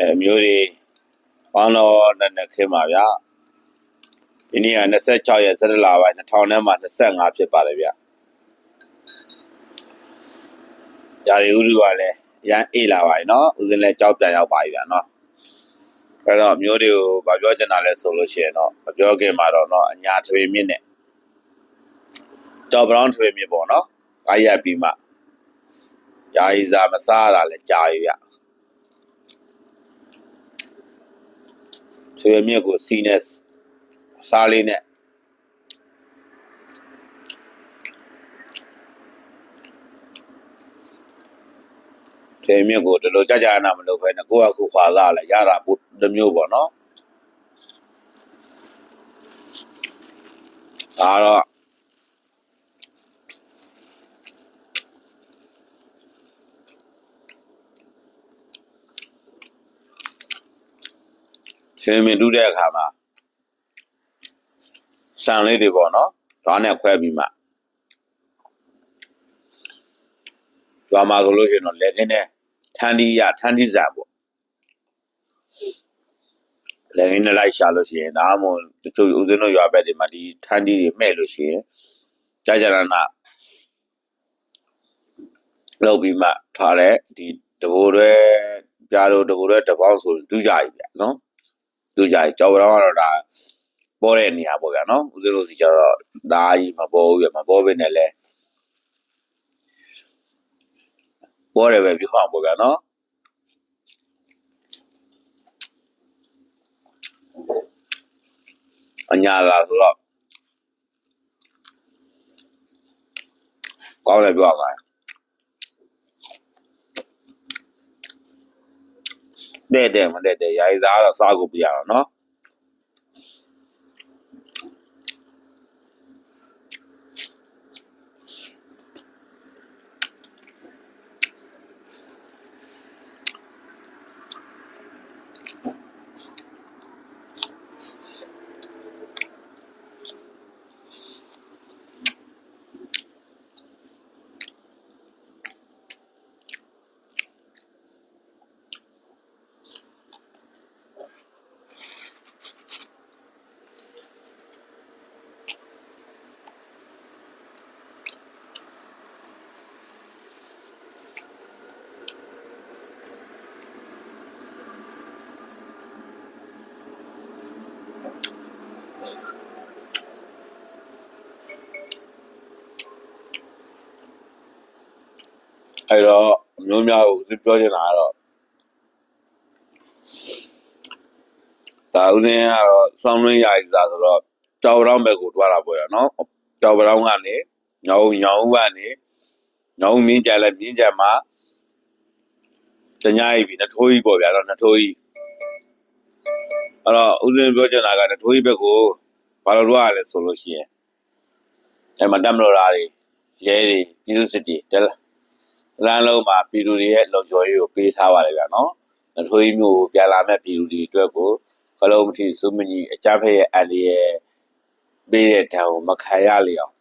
အဲမျိုးတွေပေါင်းတော့နဲ့နဲ့ခင်းပါဗျာဒီနေ့က26ရက်17လပိုင်း2000နဲ့မှ25ဖြစ်ပါတယ်ဗျာရာရီဥဒုကလည်းရန်အေးလာပါပြီเนาะဦးစင်းလည်းကြောက်ပြန်ရောက်ပါပြီဗျာเนาะအဲ့တော့မျိုးတွေကိုဗာပြောချင်တာလဲဆိုလို့ရှိရင်တော့မပြောခင်မှာတော့เนาะအညာထွေမြင့်နဲ့ကြောက်ဘရောင်းထွေမြင့်ပေါ့เนาะအားရပြီးမှယာယီစာမစားရတာလဲကြာပြီဗျာ ဆွေမြက်ကိုစီးနဲ့စားလေးနဲ့ဆွေမြက်ကိုဒီလိုကြကြနာမလုပ်ဘဲနဲ့ကိုယ့်အကူခွာလာလဲရတာဘုတစ်မျိုးပေါ့နော်ဒါတော့ ဆွေမြက်တူးတဲ့အခါမှာဆန်လေးတွေပေါ့နော်ဓာတ်နဲ့ခွဲပြီးမှကျွာမှာဆိုလို့ရှိရင်တော့လက်ခင်းနဲ့ထန်းတီးရထန်းတီးစံပေါ့လက်ခင်းနဲ့လိုက်ရှာလို့ရှိရင်ဒါမှမဟုတ်တချို့ဦးဇင်းတို့ရွာဘက်တွေမှာဒီထန်းတီးတွေမဲ့လို့ရှိရင်ကြာကြာနာနာလောက်ပြီးမှထားတဲ့ဒီတဘိုးတွေပြားတို့တဘိုးတွေတပေါင်းဆိုဒူးကြပြီဗျနော် ဒူးကြပြီကြောက်တော့ကတော့ဒါပေါ်တဲ့နေရာပေါ့ဗျာနော်ဦးဇင်းတို့စီကျတော့ဒါကြီးမပေါ်ဘူးဗျမပေါ်ဘဲနဲ့လဲပေါ်တယ်ပဲပြောအောင်ပေါ့ဗျာနော်အညာလာဆိုတော့ကောင်းတယ်ပြောရ တဲ့တဲ့မတဲ့တဲ့ယာယီသားတော့စားကိုပြရအောင်နော် အဲ့တော့အမျိုးများကိုသူပြောချင်တာကတော့ဒါဥစဉ်ကတော့စောင်းရင်းယာယီစားဆိုတော့ကြောက်ရောင်းဘက်ကိုတွားတာပေါ့ရနော်ကြောက်ရောင်းကနေညောင်ညောင်ကနေညောင်မြင်းကြလဲမြင်းကြမှာတညာကြီးပြီနထိုးကြီးပေါ့ဗျာတော့နထိုးကြီးအဲ့တော့ဥစဉ်ပြောချင်တာကနထိုးကြီးဘက်ကိုဘာလို့တွားရလဲဆိုလို့ရှိရင်အဲ့မှာတက်မလို့သားတွေရဲတွေပြည်သူစစ်တွေတက်လာ လမ်းလုံးမှာပြည်သူတွေရဲ့လုံခြုံရေးကိုပေးထားပါတယ်ဗျာနော်။နထိုးကြီးမျိုးကိုပြန်လာမဲ့ပြည်သူတွေအတွက်ကိုကလုံးမထီစုမကြီးအကြမ်းဖက်ရဲ့အန်ဒီရဲ့ပေးတဲ့တံကိုမခံရလေအောင်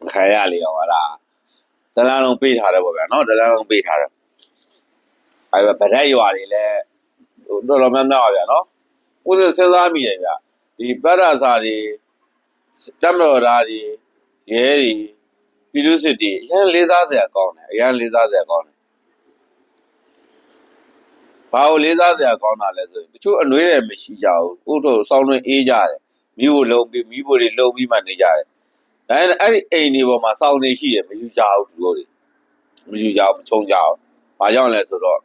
မခံရလေအောင်ဟာလားတလမ်းလုံးပေးထားတယ်ပေါ့ဗျာနော်တလမ်းလုံးပေးထားတယ်။အဲဗရက်ရွာတွေလည်းဟိုတော်တော်များများပါဗျာနော်။ဦးစစဉ်းစားမိတယ်ဗျာဒီပရစာတွေတမတော်သားတွေရဲတွေ ပြည်သူစစ်တီအရင်လေးစားစရာကောင်းတယ်အရင်လေးစားစရာကောင်းတယ်ဘာလို့လေးစားစရာကောင်းတာလဲဆိုရင်တချို့အနှွေးတယ်မရှိကြဘူးဥထုစောင်းတွင်အေးကြတယ်မိဖို့လုံးပြီးမိဖို့တွေလုံးပြီးမှနေကြတယ်ဒါနဲ့အဲ့ဒီအိမ်တွေပေါ်မှာစောင်းနေရှိတယ်မယူကြဘူးသူတို့တွေမယူကြဘူးမချုံကြဘူးဘာကြောင့်လဲဆိုတော့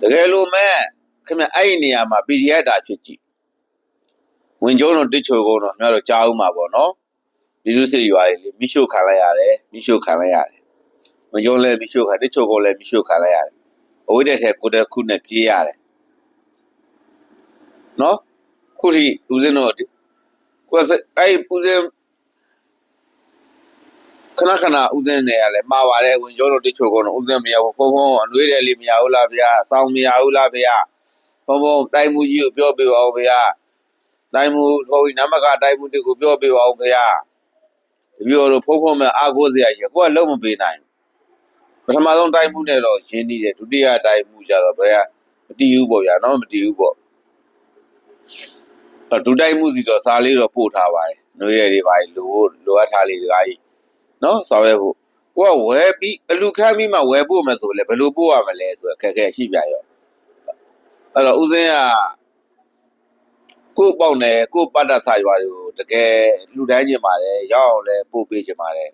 တကယ်လို့မဲ့ခင်ဗျအဲ့ဒီနေရာမှာ PDF တာဖြစ်ကြည့်ဝင်ကျုံးတို့တစ်ချိုကုန်တော့ခင်ဗျားတို့ကြားဦးမှာပေါ့နော် ပြည်သူစစ်ရွာတွေလေမိရှုခံလိုက်ရတယ်မိရှုခံလိုက်ရတယ်မကြုံလဲမိရှုခံတချို့ကလည်းမိရှုခံလိုက်ရတယ်အဝိတ္တထဲကိုယ်တည်းခုနဲ့ပြေးရတယ်နော်ခုထိဦးဇင်းတို့ကိုယ်စအဲ့ဦးဇင်းခဏခဏဦးဇင်းနေရလဲမှာပါတယ်ဝင်ကျော်တို့တချို့ကတော့ဦးဇင်းမရဘူးဖုံဖုံအနှွေးတယ်လေမရဘူးလားဗျာစောင်းမရဘူးလားဗျာဖုံဖုံတိုင်းမှုကြီးကိုပြောပြပါဦးဗျာတိုင်းမှုဟိုနမကတိုင်းမှုတွေကိုပြောပြပါဦးဗျာ တပြောတော့ဖုံးဖုံးမဲ့အာကိုစရာရှိကိုကလုံးမပေးနိုင်ဘထမဆုံးတိုက်မှုနဲ့တော့ရင်းနှီးတယ်ဒုတိယတိုက်မှုကျတော့ဘယ်ကမတီးဘူးပေါ့ဗျာနော်မတီးဘူးပေါ့အဲ့ဒုတိုက်မှုစီတော့စားလေးတော့ပို့ထားပါတယ်နှွေးရည်တွေပါလို့လိုအပ်ထားလေးတွေကြီးနော်ဆောင်ရွက်ဖို့ကိုကဝယ်ပြီးအလူခမ်းပြီးမှဝယ်ဖို့မယ်ဆိုလေဘယ်လိုပို့ရမလဲဆိုတော့ခက်ခဲရှိပြရောအဲ့တော့ဦးစင်းကကို့ပေါက်နယ်ကို့ပတ်တတ်စာရွာတွေကို တကယ်လူတိုင်းကျင်ပါတယ်ရောက်အောင်လဲပို့ပေးကျင်ပါတယ်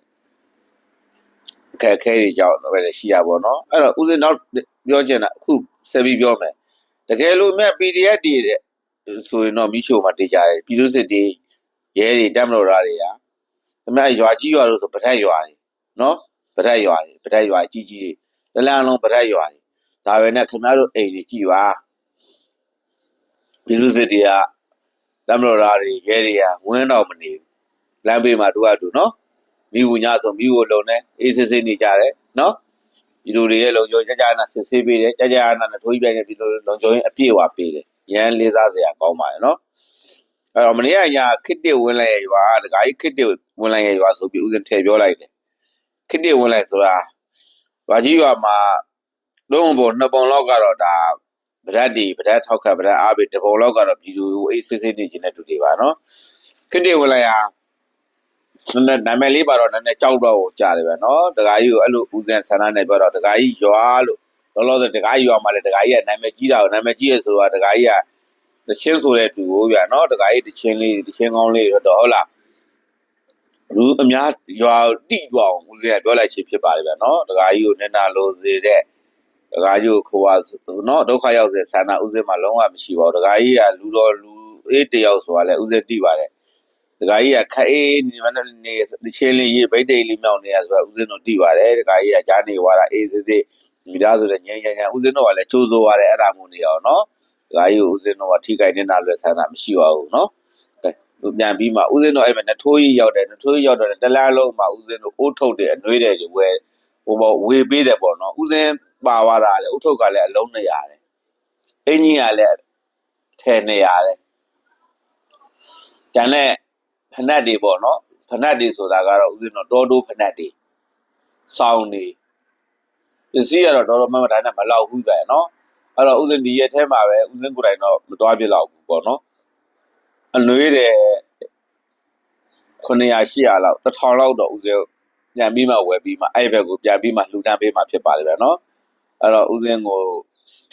အခက်အခဲတွေကြောင့်တော့ပဲရှိရပါတော့เนาะအဲ့တော့ဦးစင်းနောက်ပြောချင်တာအခုဆက်ပြီးပြောမယ်တကယ်လို့မြတ် PDF တည်တဲ့ဆိုရင်တော့မိချိုမှာတည်ကြတယ်ပြည်သူစစ်တွေရဲတွေတက်မလို့ရာတွေဟာအမေရွာကြီးရွာလို့ဆိုပထက်ရွာတွေเนาะပထက်ရွာတွေပထက်ရွာကြီးကြီးတွေလလန်းလုံးပထက်ရွာတွေဒါပဲနဲ့ခင်ဗျားတို့အိမ်တွေကြည်ပါပြည်သူစစ်တွေက တမလို့သားတွေရဲတွေကဝင်းတော့မနေဘူးလမ်းဘေးမှာတို့ကတို့နော်မိဝညဆိုမိဝလုံးနဲ့အေးစစ်စစ်နေကြတယ်နော်ဒီလိုတွေရဲ့လုံခြုံကြကြနာစစ်ဆေးပေးတယ်ကြကြနာနဲ့ထိုးကြီးပြန်နေဒီလိုလုံခြုံရင်အပြည့်ဝပေးတယ်ရန်လေးစားစရာကောင်းပါရဲ့နော်အဲ့တော့မနေ့ကညာခစ်တစ်ဝင်လိုက်ရွာတခါကြီးခစ်တစ်ဝင်လိုက်ရွာဆိုပြီးဦးစင်ထည့်ပြောလိုက်တယ်ခစ်တစ်ဝင်လိုက်ဆိုတာဘာကြီးရွာမှာလုံးပေါ်နှစ်ပုံလောက်ကတော့ဒါ ဗဒတ်တွေဗဒတ်ထောက်ကဗဒတ်အားပဲတပုံလောက်ကတော့ဗီဒီယိုအေးဆေးဆေးနေခြင်းနဲ့တူတယ်ပါနော်ခေတ္တဝလာရနည်းနည်းနာမည်လေးပါတော့နည်းနည်းကြောက်တော့ကိုကြားတယ်ပဲနော်ဒကာကြီးကိုအဲ့လိုဦးဇင်ဆန္ဒနဲ့ပြောတော့ဒကာကြီးရွာလို့လောလောဆယ်ဒကာကြီးရွာမှာလည်းဒကာကြီးကနာမည်ကြီးတာကိုနာမည်ကြီးရဆိုတော့ဒကာကြီးကတချင်းဆိုတဲ့သူကိုဗျာနော်ဒကာကြီးတချင်းလေးတချင်းကောင်းလေးတော့ဟုတ်လားလူအများရွာတိသွားအောင်ဦးဇင်ကပြောလိုက်ခြင်းဖြစ်ပါတယ်ဗျာနော်ဒကာကြီးကိုနည်းနာလို့စေတဲ့ ဒကာကြီးကိုခွာနော်ဒုက္ခရောက်စေဆန္ဒဥစဉ်မှာလုံးဝမရှိပါဘူးဒကာကြီးကလူတော်လူအေးတယောက်ဆိုတာလဲဥစဉ်တိပါတယ်ဒကာကြီးကခက်အေးနေမနဲ့နေတချင်းလေးရေးဗိတ်တိတ်လေးမြောက်နေရဆိုတာဥစဉ်တို့တိပါတယ်ဒကာကြီးကကြားနေွားတာအေးစစ်စစ်မိသားစုလည်းငြိမ်းချမ်းချမ်းဥစဉ်တို့ကလည်းချိုးစိုးရတယ်အဲ့ဒါမျိုးနေအောင်နော်ဒကာကြီးကိုဥစဉ်တို့ကထိခိုက်နေတာလွယ်ဆန္ဒမရှိပါဘူးနော်သူပြန်ပြီးမှဦးစင်းတို့အဲ့မှာနထိုးကြီးရောက်တယ်နထိုးကြီးရောက်တော့တလားလုံးမှာဦးစင်းတို့အိုးထုတ်တယ်အနှွေးတယ်တွေဝဲဟိုဘောဝေပေးတယ်ပေါ့နော်ဦးစင်း ပါသွားတာလေအိုးထုတ်ကလည်းအလုံး200တယ်အင်းကြီးကလည်းထဲ200တယ်ကျန်တဲ့ဖနက်တွေပေါ့နော်ဖနက်တွေဆိုတာကတော့ဦးဇင်းတော့တောတိုးဖနက်တွေစောင်းတွေပစ္စည်းကတော့တော်တော်မှန်မှန်တိုင်းနဲ့မလောက်ဘူးပဲနော်အဲ့တော့ဦးဇင်းဒီရက်ထဲမှာပဲဦးဇင်းကိုယ်တိုင်တော့မတွားပြလောက်ဘူးပေါ့နော်အနွေးတယ်900 800လောက်1000လောက်တော့ဦးဇင်းပြန်ပြီးမှဝယ်ပြီးမှအဲ့ဘက်ကိုပြန်ပြီးမှလှူဒန်းပေးမှဖြစ်ပါလိမ့်မယ်နော် အဲ့တော့ဦးစင်းကို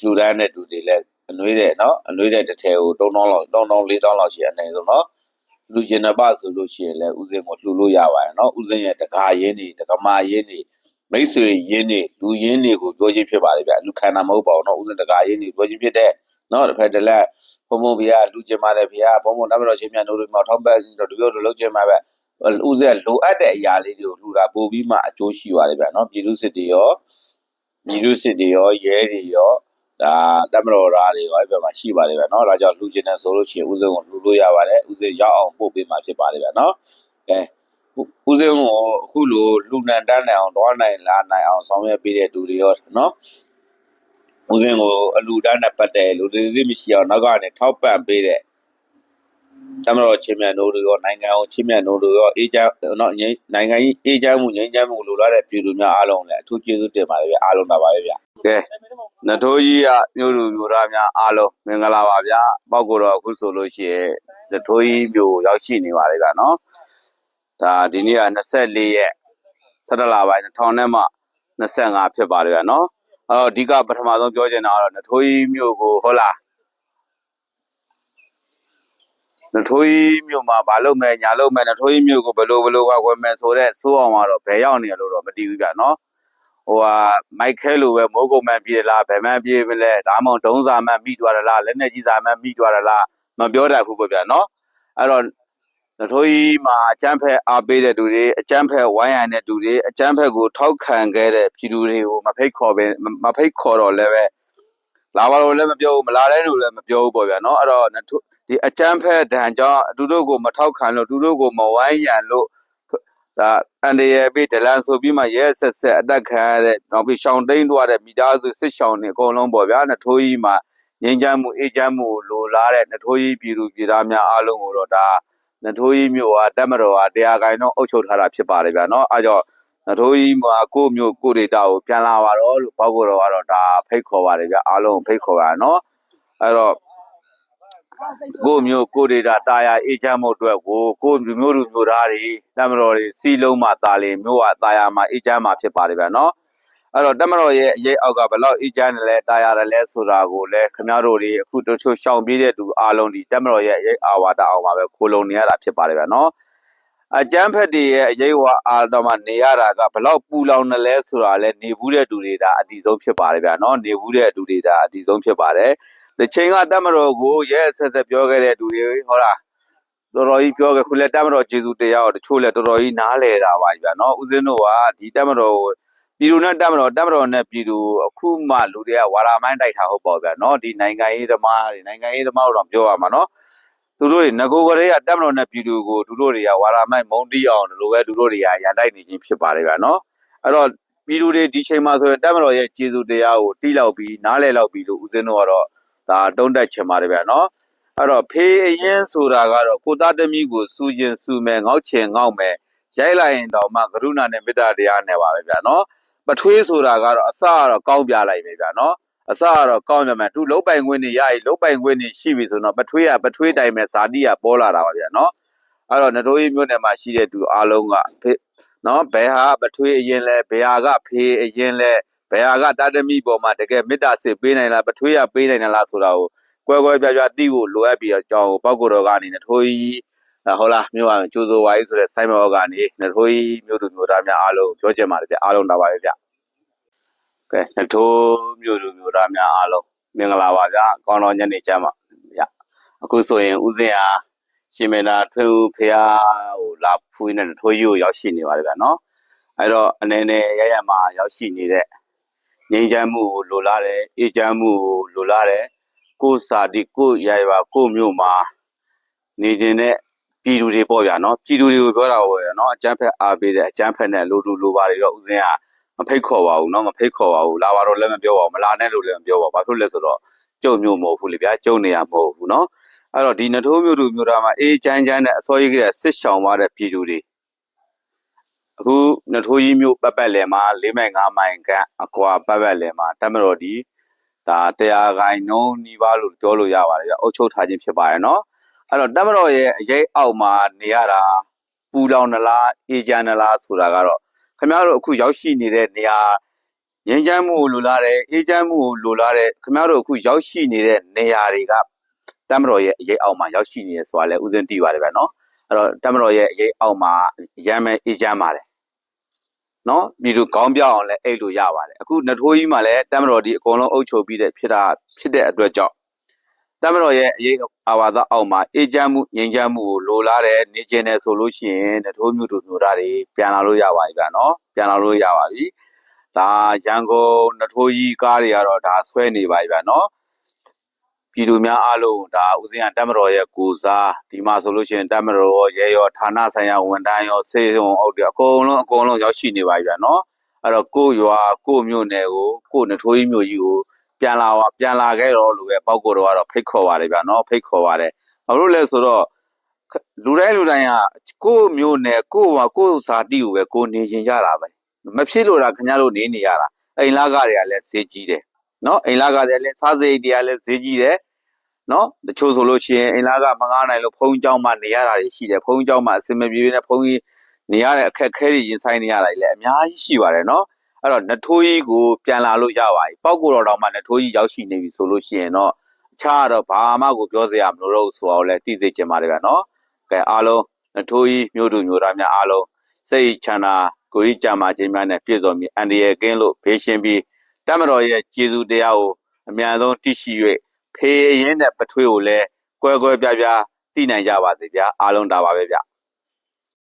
လူတိုင်းနဲ့တူတွေလဲအနှွေးတယ်နော်အနှွေးတဲ့တစ်ထဲကို၃တောင်းလောက်၃တောင်း၄တောင်းလောက်ရှိအနိုင်ဆုံးနော်လူကျင်နပဆိုလို့ရှိရင်လဲဦးစင်းကိုလှူလို့ရပါတယ်နော်ဦးစင်းရဲ့တကာရင်းနေတကမာရင်းနေမိတ်ဆွေရင်းနေလူရင်းနေကိုပြောချင်းဖြစ်ပါလေဗျလူခန္ဓာမဟုတ်ပါဘူးနော်ဦးစင်းတကာရင်းနေပြောချင်းဖြစ်တဲ့နော်တစ်ဖက်တစ်လက်ဘုံဘုံဘုရားလူကျင်ပါတယ်ဘုရားဘုံဘုံနောက်ပြီးတော့ရှင်မြတ်တို့တွေမှာထောက်ပံ့တော့ဒီလိုလိုလုပ်ကျင်ပါပဲဦးစင်းလိုအပ်တဲ့အရာလေးတွေကိုလှူတာပို့ပြီးမှအကျိုးရှိပါတယ်ဗျနော်ပြည်သူစစ်တွေရော ပြည်သူစစ်တွေရောရဲတွေရောဒါတပ်မတော်သားတွေရောအဲ့ဘက်မှာရှိပါတယ်ဗျနော်ဒါကြောင့်လူကျင်တဲ့ဆိုလို့ရှိရင်ဥစဉ်ကိုလူလို့ရပါတယ်ဥစဉ်ရောက်အောင်ပို့ပေးမှာဖြစ်ပါတယ်ဗျနော်ကဲဦးစင်းကိုအခုလိုလူနန်တန်းနိုင်အောင်တော့နိုင်လာနိုင်အောင်ဆောင်ရွက်ပေးတဲ့သူတွေရောနော်ဦးစင်းကိုအလူတန်းနဲ့ပတ်တယ်လူတွေသိမရှိအောင်နောက်ကနေထောက်ပံ့ပေးတဲ့ တမတော်ချင်းမြတ်တို့တွေရောနိုင်ငံအောင်ချင်းမြတ်တို့တွေရောအေးချမ်းနော်ငြိမ်းနိုင်ငံကြီးအေးချမ်းမှုငြိမ်းချမ်းမှုလိုလားတဲ့ပြည်သူများအားလုံးလည်းအထူးကျေးဇူးတင်ပါတယ်ဗျအားလုံးပါပါပဲဗျကဲနထိုးကြီးကမြို့လူမြို့သားများအားလုံးမင်္ဂလာပါဗျပောက်ကိုတော့အခုဆိုလို့ရှိရင်နထိုးကြီးမြို့ရောက်ရှိနေပါလေဗျနော်ဒါဒီနေ့က24ရက်17လပိုင်း2000နဲ့မှ25ဖြစ်ပါတယ်ဗျာနော်အဲ့တော့အဓိကပထမဆုံးပြောချင်တာကတော့နထိုးကြီးမြို့ကိုဟုတ်လား နထိုးကြီးမြို့မှာဘာလုပ်မယ်ညာလုပ်မယ်နထိုးကြီးမြို့ကိုဘယ်လိုဘယ်လိုကဝယ်မယ်ဆိုတော့စိုးအောင်ကတော့ဘယ်ရောက်နေရလို့တော့မတည်ဘူးဗျာနော်ဟိုဟာမိုက်ခဲလိုပဲမိုးကုံမှန်ပြေးလားဘယ်မှန်ပြေးမလဲဒါမှမဟုတ်ဒုံးစာမှန်မိသွားတယ်လားလက်နဲ့ကြီးစာမှန်မိသွားတယ်လားမပြောတတ်ဘူးပေါ့ဗျာနော်အဲ့တော့နထိုးကြီးမှာအကျန်းဖက်အားပေးတဲ့သူတွေအကျန်းဖက်ဝိုင်းရံတဲ့သူတွေအကျန်းဖက်ကိုထောက်ခံခဲ့တဲ့ပြည်သူတွေကိုမဖိတ်ခေါ်ပဲမမဖိတ်ခေါ်တော့လည်းပဲ လာပါလို့လည်းမပြောဘူးမလာတဲ့လူလည်းမပြောဘူးပေါ့ဗျာနော်အဲ့တော့နထိုးဒီအကျန်းဖက်ဒဏ်ကြောင့်သူတို့ကိုမထောက်ခံလို့သူတို့ကိုမဝိုင်းရံလို့ဒါအန်ဒီရဲ့ပြီးဒလန်ဆိုပြီးမှရဲဆက်ဆက်အတက်ခံရတဲ့နောက်ပြီးရှောင်းတိန်သွားတဲ့မိသားစုစစ်ရှောင်းတွေအကုန်လုံးပေါ့ဗျာနထိုးကြီးမှာငြိမ်းချမ်းမှုအေးချမ်းမှုကိုလိုလားတဲ့နထိုးကြီးပြည်သူပြည်သားများအားလုံးကိုတော့ဒါနထိုးကြီးမြို့ဟာတက်မတော်ဟာတရားကိုင်တော့အုပ်ချုပ်ထားတာဖြစ်ပါတယ်ဗျာနော်အဲကြောင့် နထိုးကြီးမှာကိုယ့်မျိုးကိုယ့်ဒေတာကိုပြန်လာပါတော့လို့ပေါ့ကိုတော်ကတော့ဒါဖိတ်ခေါ်ပါတယ်ဗျအားလုံးကိုဖိတ်ခေါ်ပါနော်အဲ့တော့ကိုယ့်မျိုးကိုယ့်ဒေတာတာယာအေးချမ်းမှုအတွက်ကိုကိုယ့်မျိုးလူမျိုးသားတွေတမတော်တွေစီလုံးမှတာလင်မျိုးကတာယာမှာအေးချမ်းမှာဖြစ်ပါတယ်ဗျနော်အဲ့တော့တမတော်ရဲ့အရေးအောက်ကဘယ်လောက်အေးချမ်းတယ်လဲတာယာတယ်လဲဆိုတာကိုလည်းခင်ဗျားတို့တွေအခုတချို့ရှောင်ပြေးတဲ့သူအားလုံးဒီတမတော်ရဲ့အရေးအာဝါဒအောင်ပါပဲခိုလုံနေရတာဖြစ်ပါတယ်ဗျနော် အကျန်းဖက်တွေရဲ့အရေးဝါအာတော်မှာနေရတာကဘလောက်ပူလောင်နေလဲဆိုတာလဲနေဘူးတဲ့သူတွေဒါအတီဆုံးဖြစ်ပါတယ်ဗျာနော်နေဘူးတဲ့သူတွေဒါအတီဆုံးဖြစ်ပါတယ်ဒီချိန်ကတတ်မတော်ကိုရဲဆက်ဆက်ပြောခဲ့တဲ့သူတွေဟောလားတော်တော်ကြီးပြောခဲ့ခုလဲတတ်မတော်ကျေစုတရားကိုတချို့လဲတော်တော်ကြီးနားလဲတာပါဗျာနော်ဦးစင်းတို့ကဒီတတ်မတော်ကိုပြည်သူနဲ့တတ်မတော်တတ်မတော်နဲ့ပြည်သူအခုမှလူတွေကဝါရာမိုင်းတိုက်တာဟုတ်ပေါ့ဗျာနော်ဒီနိုင်ငံရေးသမားတွေနိုင်ငံရေးသမားတို့တော့ပြောရမှာနော် သူတို့တွေငကိုကလေးကတက်မလို့နဲ့ပြည်သူကိုသူတို့တွေကဝါရာမိုက်မုံတီးအောင်ဒီလိုပဲသူတို့တွေကရန်တိုက်နေခြင်းဖြစ်ပါတယ်ဗျာနော်အဲ့တော့ပြည်သူတွေဒီချိန်မှာဆိုရင်တက်မလို့ရဲ့ကျေးဇူးတရားကိုတီးလောက်ပြီးနားလဲလောက်ပြီးလို့ဦးဇင်းတို့ကတော့ဒါတုံးတက်ချင်ပါတယ်ဗျာနော်အဲ့တော့ဖေးအရင်ဆိုတာကတော့ကိုသားသမီးကိုစူရင်စူမယ်ငေါက်ချင်ငေါက်မယ်ရိုက်လိုက်ရင်တော့မှကရုဏာနဲ့မေတ္တာတရားနဲ့ပါပဲဗျာနော်ပထွေးဆိုတာကတော့အစကတော့ကောင်းပြလိုက်ပဲဗျာနော် အစကတော့ကောင်းကြမယ်သူလုတ်ပိုင်ခွင့်နေရည်လုတ်ပိုင်ခွင့်နေရှိပြီဆိုတော့ပထွေးကပထွေးတိုင်းပဲဇာတိကပေါ်လာတာပါဗျာနော်အဲ့တော့နတိုးကြီးမြို့နယ်မှာရှိတဲ့သူအားလုံးကဖေနော်ဘယ်ဟာပထွေးအရင်လဲဘယ်ဟာကဖေးအရင်လဲဘယ်ဟာကတာတမိပေါ်မှာတကယ်မေတ္တာစစ်ပေးနိုင်လားပထွေးကပေးနိုင်တယ်လားဆိုတာကိုကွဲကွဲပြားပြားသိဖို့လိုအပ်ပြီးတော့ကြောင်းပောက်ကိုတော်ကနေနထိုးကြီးဟုတ်လားမြို့ကကျိုးစိုးဝိုင်းဆိုတဲ့စိုင်းမောကနေနထိုးကြီးမြို့သူမြို့သားများအားလုံးပြောချင်ပါတယ်ဗျအားလုံးတာပါပဲဗျ ကဲနထိုးမြို့လူမြို့သားများအားလုံးမင်္ဂလာပါဗျာကောင်းတော်ညနေချမ်းပါဗျာအခုဆိုရင်ဦးစင်ဟာရှင်မေနာထွေဦးဖះကိုလာဖူးနေတဲ့နထိုးကြီးကိုရောက်ရှိနေပါတယ်ဗျာနော်အဲ့တော့အနေနဲ့ရရမှာရောက်ရှိနေတဲ့ငြိမ်းချမ်းမှုကိုလိုလားတယ်အေးချမ်းမှုကိုလိုလားတယ်ကိုယ်စာဒီကိုယ်ရရပါကိုယ်မြို့မှာနေနေတဲ့ပြည်သူတွေပေါ့ဗျာနော်ပြည်သူတွေကိုပြောတာပေါ့ဗျာနော်အကျန်းဖက်အားပေးတဲ့အကျန်းဖက်နဲ့လိုတူလိုပါတွေတော့ဦးစင်က မဖိတ်ခေါ်ပါဘူးเนาะမဖိတ်ခေါ်ပါဘူးလာပါတော့လည်းမပြောပါဘူးမလာနဲ့လို့လည်းမပြောပါဘူးဘာဖြစ်လို့လဲဆိုတော့ကြုံမျိုးမဟုတ်ဘူးလေဗျာကြုံနေရမဟုတ်ဘူးเนาะအဲ့တော့ဒီနထိုးမျိုးသူမျိုးသားမှာအေးချမ်းချမ်းနဲ့အစောကြီးကစစ်ရှောင်သွားတဲ့ပြည်သူတွေအခုနထိုးကြီးမျိုးပတ်ပတ်လည်မှာ၄မိုင်၅မိုင်ခန့်အကွာပတ်ပတ်လည်မှာတမတော်ဒီဒါတရားခိုင်နှုံးနီးပါးလို့ပြောလို့ရပါတယ်ဗျာအုတ်ချုပ်ထားခြင်းဖြစ်ပါတယ်เนาะအဲ့တော့တမတော်ရဲ့အရေးအောက်မှာနေရတာပူလောင်နလားအေးချမ်းနလားဆိုတာကတော့ ခင်ဗျားတို့အခုရောက်ရှိနေတဲ့နေရာငြိမ်းချမ်းမှုကိုလိုလားတယ်အေးချမ်းမှုကိုလိုလားတယ်ခင်ဗျားတို့အခုရောက်ရှိနေတဲ့နေရာတွေကတမတော်ရဲ့အရေးအောက်မှာရောက်ရှိနေရဆိုတာလည်းဥစဉ်သိပါတယ်ဗျာနော်အဲ့တော့တမတော်ရဲ့အရေးအောက်မှာရမ်းမဲ့အေးချမ်းပါတယ်နော်ပြည်သူကောင်းပြောင်းအောင်လည်းအဲ့လိုရပါတယ်အခုနထိုးကြီးမှာလည်းတမတော်ဒီအကုန်လုံးအုပ်ချုပ်ပြီးတဲ့ဖြစ်တာဖြစ်တဲ့အတွက်ကြောင့် တမတော်ရဲ့အရေးအာဝါဒအောက်မှာအေးချမ်းမှုငြိမ်းချမ်းမှုကိုလိုလားတယ်နေကျင်တယ်ဆိုလို့ရှိရင်နထိုးမျိုးတို့မျိုးသားတွေပြန်လာလို့ရပါပြီဗျာနော်ပြန်လာလို့ရပါပြီဒါရန်ကုန်နထိုးကြီးကားတွေကတော့ဒါဆွဲနေပါပြီဗျာနော်ပြည်သူများအားလုံးဒါဦးစင်းကတက်မတော်ရဲ့ကိုစားဒီမှာဆိုလို့ရှိရင်တက်မတော်ရောရဲရောဌာနဆိုင်ရာဝန်ထမ်းရောစေုံအုပ်တွေအကုန်လုံးအကုန်လုံးရောက်ရှိနေပါပြီဗျာနော်အဲ့တော့ကိုရွာကိုမြို့နယ်ကိုကိုနထိုးကြီးမြို့ကြီးကို ပြန်လာပါပြန်လာခဲ့တော့လို့ပဲပေါက်ကိုတော့ကတော့ဖိတ်ခေါ်ပါတယ်ဗျာနော်ဖိတ်ခေါ်ပါတယ်ဘာလို့လဲဆိုတော့လူတိုင်းလူတိုင်းကကိုယ့်မျိုးနဲ့ကိုယ့်ဟာကိုယ့်စာတိကိုပဲကိုနေရင်ရတာပဲမဖြစ်လို့တာခင်ဗျားတို့နေနေရတာအိမ်လာကတွေကလည်းဈေးကြီးတယ်နော်အိမ်လာကတွေလည်းစားစိတ်တွေကလည်းဈေးကြီးတယ်နော်တချို့ဆိုလို့ရှိရင်အိမ်လာကမငားနိုင်လို့ဖုန်းကြောင်းမှနေရတာတွေရှိတယ်ဖုန်းကြောင်းမှအစင်မပြေဘဲနဲ့ဖုန်းကြီးနေရတဲ့အခက်အခဲတွေရင်ဆိုင်နေရတာတွေလည်းအများကြီးရှိပါတယ်နော် အဲ့တော့နထိုးကြီးကိုပြန်လာလို့ရပါပြီပောက်ကိုတော်တော်မှနထိုးကြီးရောက်ရှိနေပြီဆိုလို့ရှိရင်တော့အခြားတော့ဘာမှကိုပြောစရာမလိုတော့ဘူးဆိုတော့လည်းတည်စေချင်ပါတယ်ဗျာနော်ကဲအားလုံးနထိုးကြီးမျိုးတို့မျိုးသားများအားလုံးစိတ်ချမ်းသာကိုယ်ကြီးကြမှာခြင်းများနဲ့ပြည့်စုံပြီးအန္တရာယ်ကင်းလို့ဖေးရှင်ပြီးတမတော်ရဲ့ကျေးဇူးတရားကိုအမြန်ဆုံးသိရှိ၍ဖေးရင်နဲ့ပထွေးကိုလည်းကွဲကွဲပြားပြားသိနိုင်ကြပါစေဗျာအားလုံးဒါပါပဲဗျာ